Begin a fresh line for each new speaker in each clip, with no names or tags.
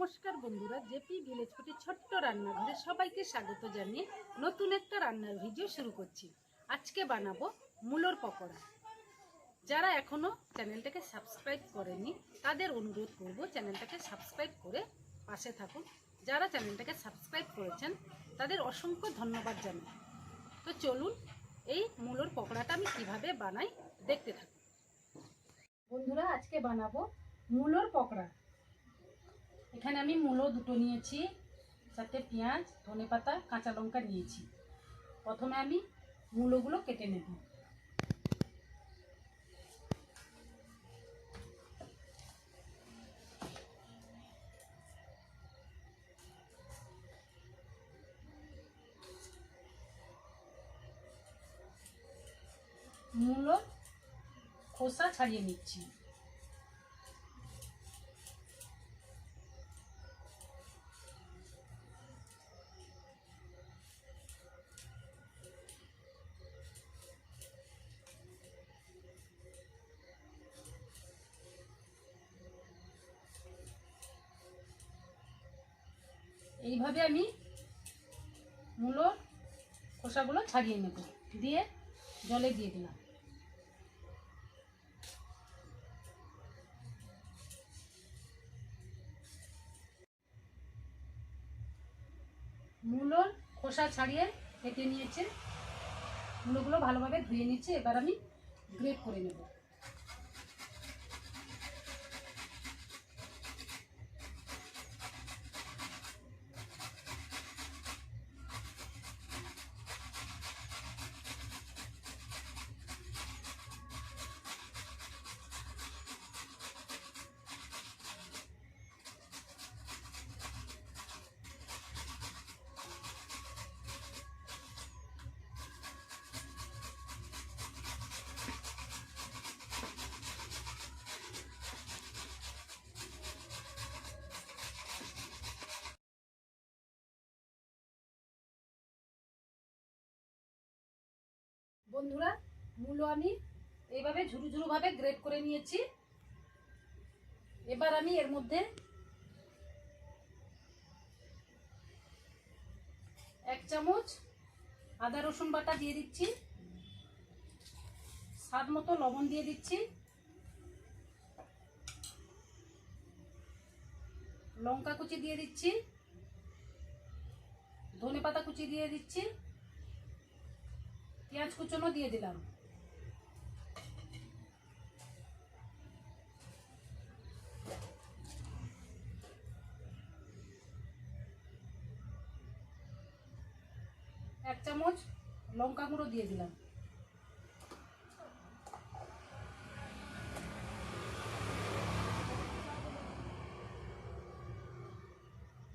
নমস্কার বন্ধুরা, JP village ফুটি ছোট্ট রান্নাঘরে সবাইকে স্বাগত জানিয়ে নতুন একটা রান্নার ভিডিও শুরু করছি। আজকে বানাবো মূলোর পকোড়া। যারা এখনও চ্যানেলটাকে সাবস্ক্রাইব করেনি, তাদের অনুরোধ করব চ্যানেলটাকে সাবস্ক্রাইব করে পাশে থাকুন। যারা চ্যানেলটাকে সাবস্ক্রাইব করেছেন, তাদের অসংখ্য ধন্যবাদ জানাই। তো চলুন, এই মূলোর পকোড়াটা আমি কীভাবে বানাই দেখতে থাকুন। বন্ধুরা, আজকে বানাবো মূলোর পকোড়া। এখানে আমি মূলো দুটো নিয়েছি সাথে পেঁয়াজ, ধনে পাতা, কাঁচা লঙ্কা নিয়েছি। প্রথমে আমি মূলোগুলো কেটে নেব। মূলো খোসা ছাড়িয়ে নিচ্ছি। এইভাবে আমি মূলোর খোসাগুলো ছাড়িয়ে নেব। দিয়ে জলে দিয়ে দিলাম। মূলোর খোসা ছাড়িয়ে কেটে নিয়েছে। মূলোগুলো ভালোভাবে ধুয়ে নিচ্ছে এবার আমি গ্রেট করে নেব। বন্ধুরা, মূলো আমি এইভাবে ঝুরু ঝুরু ভাবে গ্রেট করে নিয়েছি। এবার আমি এর মধ্যে এক চামচ আদা, রসুন বাটা দিয়ে দিচ্ছি। স্বাদ মতো লবণ দিয়ে দিচ্ছি। লঙ্কা কুচি দিয়ে দিচ্ছি। ধনে পাতা কুচি দিয়ে দিচ্ছি। পেঁয়াজ কুচনো দিয়ে দিলাম। এক চামচ লঙ্কা গুঁড়ো দিয়ে দিলাম।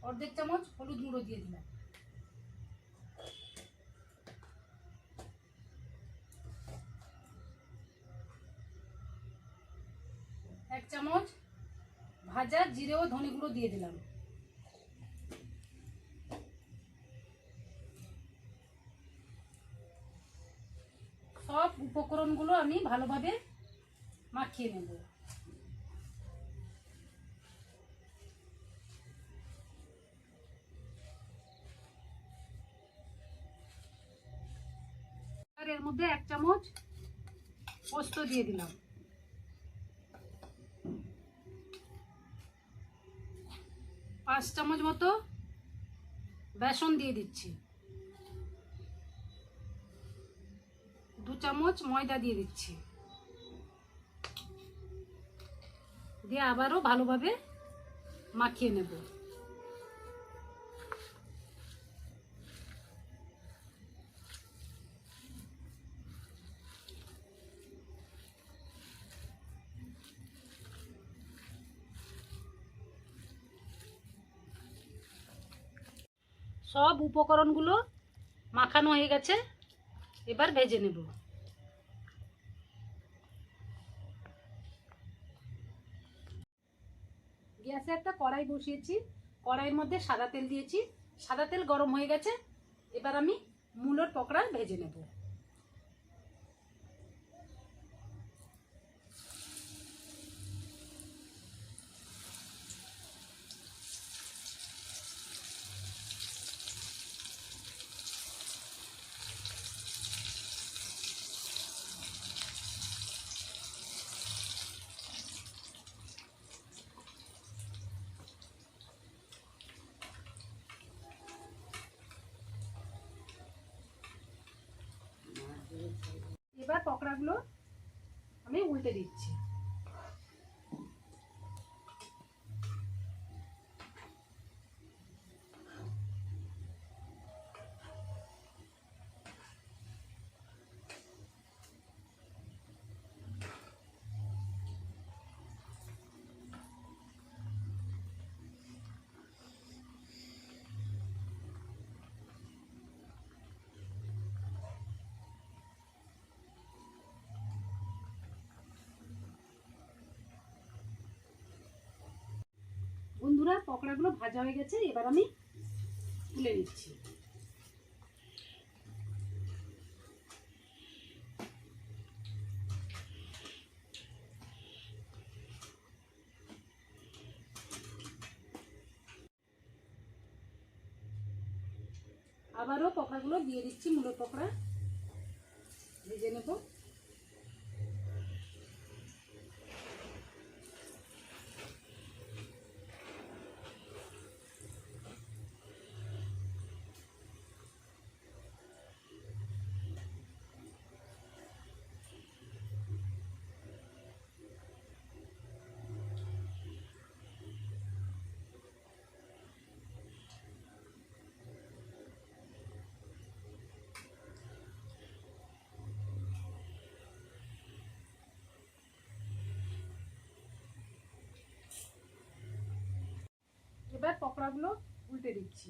অর্ধেক চামচ হলুদ গুঁড়ো দিয়ে দিলাম এক চামচ ভাজা জিরে ও ধনে গুঁড়ো দিয়ে দিলাম। সব উপকরণগুলো আমি ভালোভাবে মাখিয়ে নেব। এর মধ্যে এক চামচ পোস্ত দিয়ে দিলাম। পাঁচ চামচ মতো বেসন দিয়ে দিচ্ছি। দু চামচ ময়দা দিয়ে দিচ্ছি। দিয়ে আবারও ভালোভাবে মাখিয়ে নেব। সব উপকরণগুলো মাখানো হয়ে গেছে। এবার ভেজে নেব। গ্যাসে একটা কড়াই বসিয়েছি। কড়াইয়ের মধ্যে সাদা তেল দিয়েছি। সাদা তেল গরম হয়ে গেছে। এবার আমি মূলোর পকোড়া ভেজে নেব। এবার পকোড়াগুলো আমি উল্টে দিচ্ছি। বন্ধুরা পকোড়াগুলো ভাজা হয়ে গেছে, এবার আমি তুলে নিচ্ছি। আবারও পকোড়াগুলো দিয়ে দিচ্ছি, মূলো পকোড়া ভেজে নেব। এবার পকোড়াগুলো উল্টে দিচ্ছি।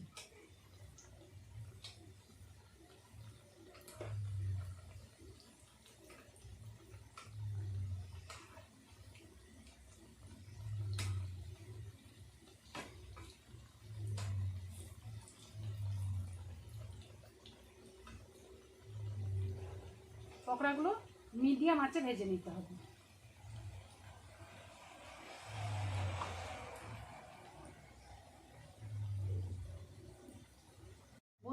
পকোড়াগুলো মিডিয়াম আঁচে ভেজে নিতে হবে।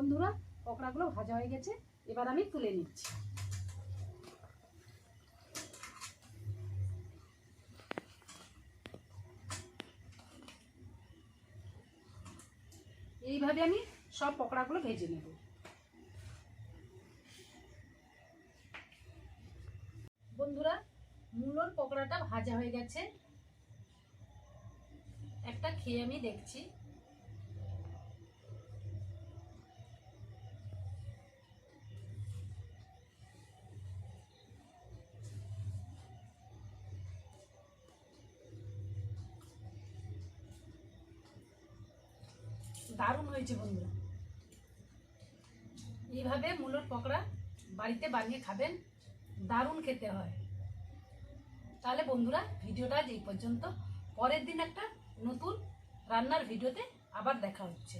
বন্ধুরা, পকোড়াগুলো ভাজা হয়ে গেছে। এবার আমি তুলে নিচ্ছি। এইভাবে আমি সব পকোড়াগুলো ভেজে নেব। বন্ধুরা, মূলোর পকোড়াটা ভাজা হয়ে গেছে। একটা খেয়ে আমি দেখছি। দারুণ হয়েছে বন্ধুরা। এইভাবে মূলোর পকোড়া বাড়িতে বানিয়ে খাবেন, দারুণ খেতে হয়। তাহলে বন্ধুরা, ভিডিওটা এই পর্যন্ত। পরের দিন একটা নতুন রান্নার ভিডিওতে আবার দেখা হচ্ছে।